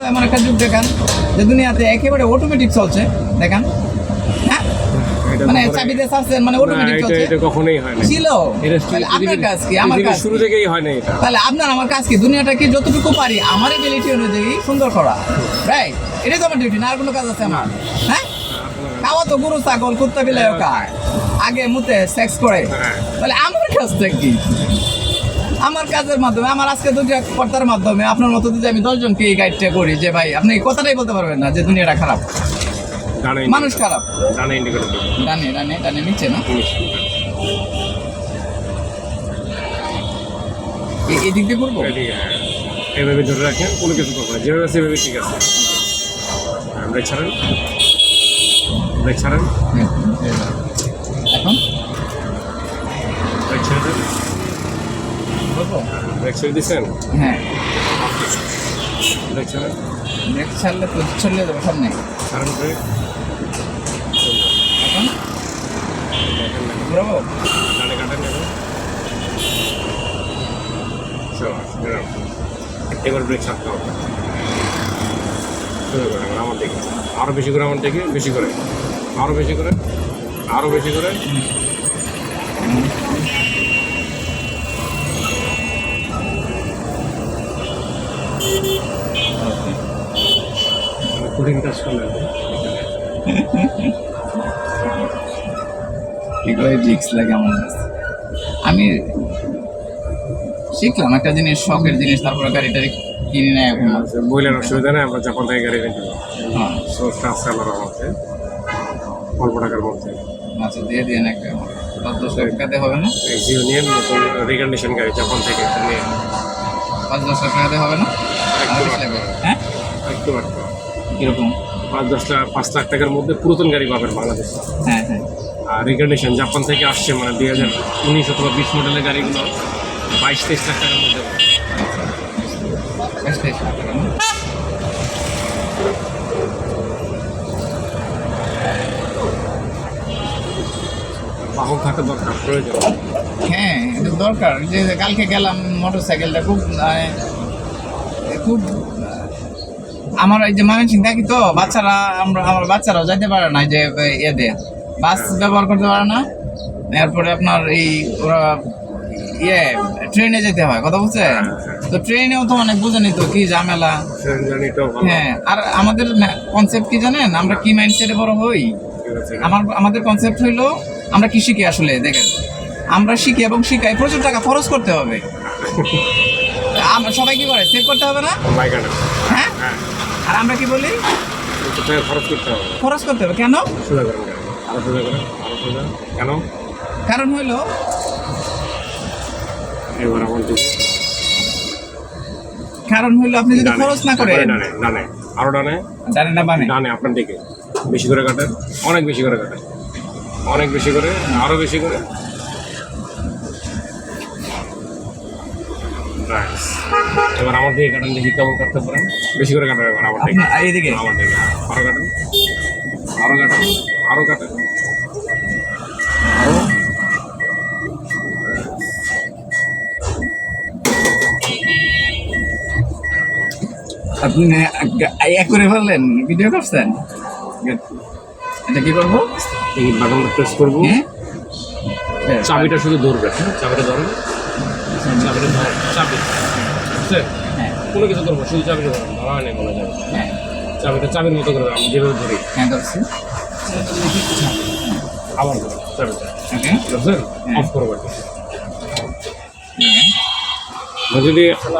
এমন একটা যুগ দেখান যে দুনিয়াতে একেবারে অটোমেটিক চলছে। দেখান। হ্যাঁ? মানে তো চাবি মানে অটোমেটিক চলছে। এটা কখনোই হয় না। ছিল। আপনার কাজ কি? আমার কাজ শুরু কি? থেকেই হয় না এটা। তাহলে আপনার আমার কাজ কি? দুনিয়াটাকে যতটুকু পারি আমার এবিলিটি অনুযায়ী সুন্দর করা। রাইট এটাই তো আমার ডিউটি না আর কোনো কাজ আছে আমার? হ্যাঁ? খাওয়া তো গরু ছাগল কুত্তা খায় আগে মুতে সেক্স করে। হ্যাঁ। তাহলে আমার কাজটা কি? আমার কাজের মাধ্যমে আমার আজকে দুটো কর্তার মাধ্যমে আপনার মতো যদি আমি দশজনকে এই গাইডটা করি যে ভাই আপনি কথাটাই বলতে পারবেন না যে দুনিয়াটা খারাপ। মানুষ খারাপ। ডানে ডানে ডানে ডানে না? এদিক দিয়ে করব? এভাবে ধরে রাখেন কোনো কিছু করব না। যেভাবে সেভাবে ঠিক আছে। ব্রেক ছাড়েন। ব্রেক ছাড়েন। এখন ব্রেক ছেড়ে দেন ছেড়ে দিচ্ছেন হ্যাঁ। ব্রেক ছাড়লে তো চলে যাবে সামনে। ছাড়েন ব্রেক এখন? ঘুরাবো? ডানে কাটেন এখন এবার ব্রেক ছাড়তে হবে। শুরু করেন আমার আরও বেশি করে আমার দিকে বেশি করে। আরও বেশি করে আরও বেশি করে। কঠিন কাজ করলেন। এগুলো রিক্স লাগে আমার কাছে। আমি শিখলাম একটা জিনিস শখের জিনিস তারপরে গাড়িটা কিনে নেয় এখন। বইলের অসুবিধা নেই আমরা জাপান থেকে গাড়ি কিনতে হ্যাঁ। সোর্সটা আছে আমার মধ্যে অল্প টাকার মধ্যে। আচ্ছা দিয়ে দিয়ে না একটা। পাঁচ দশ লাখ টাকাতে হবে না? নিয়ে নতুন রিকন্ডিশন গাড়ি জাপান থেকে নিয়ে। পাঁচ দশ লাখ টাকাতে হবে না? হ্যাঁ? একটু বাড়তে কীরকম? পাঁচ দশ লাখ পাঁচ লাখ টাকার মধ্যে পুরাতন গাড়ি পাবেন বাংলাদেশে। হ্যাঁ হ্যাঁ। আর রিকন্ডিশন জাপান থেকে আসছে মানে দুই হাজার উনিশ অথবা বিশ মডেলের গাড়িগুলো বাইশ তেইশ লাখ টাকার মধ্যে। থাকা দরকার প্রয়োজন। হ্যাঁ দরকার। যে কালকে গেলাম মোটর সাইকেলটা খুব মানে, খুব আমার এই যে ময়মনসিং থাকি তো বাচ্চারা আমরা আমার বাচ্চারাও যাইতে পারে না যে ইয়ে দিয়ে বাস ব্যবহার করতে পারে না। এরপরে আপনার এই ওরা ইয়ে ট্রেনে যেতে হয় কথা বুঝছেন তো ট্রেনেও তো অনেক বুঝেনি তো কি ঝামেলা। হ্যাঁ আর আমাদের কনসেপ্ট কি জানেন? আমরা কি মাইন্ডসেটে বড় হই? আমার আমাদের কনসেপ্ট হইল আমরা কি শিখি আসলে দেখেন। আমরা শিখি এবং শিখাই প্রচুর টাকা খরচ করতে হবে। আমরা সবাই কি করে? সেভ করতে হবে না? হ্যাঁ? হ্যাঁ। আর আমরা কি বলি? খরচ করতে হবে। খরচ করতে হবে। কেন? সোজা করেন। আরও সোজা করেন। আরও সোজা কেন? কারণ হইল এবার আমার কারণ হইল আপনি যদি খরচ না করেন। ডানে ডানে আরও ডানে? জানেন না মানে ডানে আপনার দিকে। বেশি করে কাটেন। অনেক বেশি করে কাটেন। অনেক বেশি করে আরও বেশি করে। Nice. এবার আমার দিকে কাটেন দেখি কেমন কাটতে পারেন। বেশি করে কাটেন এবার আমার দিকে। এইদিকে আমার দিকে। হ্যাঁ। আরও কাটেন। আরও কাটেন। আরও কাটেন। আরও আপনি ইয়া করে ফেললেন? ভিডিও করছেন? এটা কি করব? এই বাটনটা প্রেস করব। হ্যাঁ? চাবিটা শুধু ধরবে হ্যাঁ? চাবিটা ধরেন চাবি বুঝছেন হ্যাঁ। কোনো কিছু ধরবো শুধু চাবিটা ধরেন ধরা হয়। না কোনো হ্যাঁ। চাবিটা চাবির মতো করে আমি যেভাবে ধরি হ্যাঁ। ধরছি আবার চাবিটা বুঝলেন। অফ করব যদি